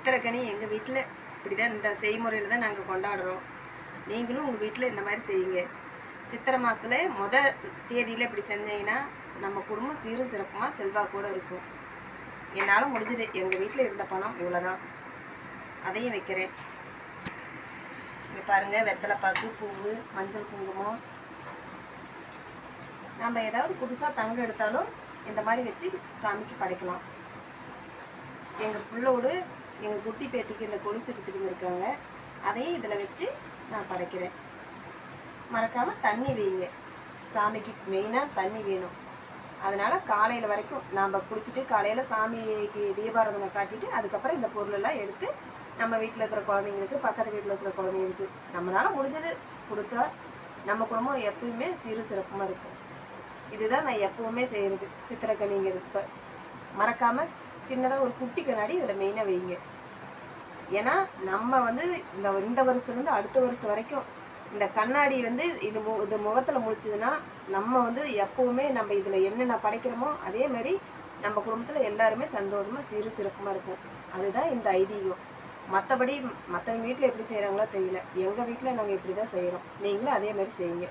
சித்திரக்கனி எங்கள் வீட்டில் இப்படி தான் இந்த செய்முறையில் தான் நாங்கள் கொண்டாடுறோம். நீங்களும் உங்கள் வீட்டில் இந்த மாதிரி செய்யுங்க. சித்திரை மாதத்துல முத தேதியில் இப்படி செஞ்சீங்கன்னா நம்ம குடும்பம் சீரும் சிறப்புமாக செல்வாக்கூட இருக்கும். என்னால் முடிஞ்சது. எங்கள் வீட்டில் இருந்த பணம் இவ்வளோதான் அதையும் வைக்கிறேன். இங்கே பாருங்கள் வெத்தலைப்பாக்கு பூவு மஞ்சள் குங்குமம். நம்ம ஏதாவது புதுசாக தங்கம் எடுத்தாலும் இந்த மாதிரி வச்சு சாமிக்கு படைக்கலாம். எங்கள் புள்ளோடு எங்கள் குட்டி பேத்திக்கு இந்த கொலுசு எடுத்துக்கிட்டு இருக்காங்க. அதையும் இதில் வச்சு நான் படைக்கிறேன். மறக்காமல் தண்ணி வைங்க. சாமிக்கு மெயினாக தண்ணி வேணும். அதனால் காலையில் வரைக்கும் நாம் குடிச்சிட்டு காலையில் சாமிக்கு தீபாராதனை காட்டிட்டு அதுக்கப்புறம் இந்த பொருளெல்லாம் எடுத்து நம்ம வீட்டில் இருக்கிற குழந்தைங்களுக்கு பக்கத்து வீட்டில் இருக்கிற குழந்தைங்களுக்கு நம்மளால் முடிஞ்சது கொடுத்தா நம்ம குடும்பம் எப்பயுமே சீரு சிறப்புமாக இருக்கும். இதுதான் நான் எப்பவுமே செய்கிறது சித்திரக்கனிங்கிறது இப்போ மறக்காமல் சின்னதாக ஒரு குட்டி கண்ணாடி இதில் மெயினாக வைங்க. ஏன்னா நம்ம வந்து இந்த இந்த வருஷத்துலேருந்து அடுத்த வருஷத்து வரைக்கும் இந்த கண்ணாடி வந்து இது மு இது முகத்தில் முடிச்சதுன்னா நம்ம வந்து எப்போவுமே நம்ம இதில் என்னென்ன படைக்கிறோமோ அதே மாதிரி நம்ம குடும்பத்தில் எல்லாருமே சந்தோஷமாக சிறு சிறப்புமாக இருக்கும் அதுதான் இந்த ஐதீகம். மற்றபடி மற்றவங்க வீட்டில் எப்படி செய்கிறாங்களோ தெரியல. எங்கள் வீட்டில் நாங்கள் இப்படி தான் செய்கிறோம் நீங்களும் அதே மாதிரி செய்யுங்க.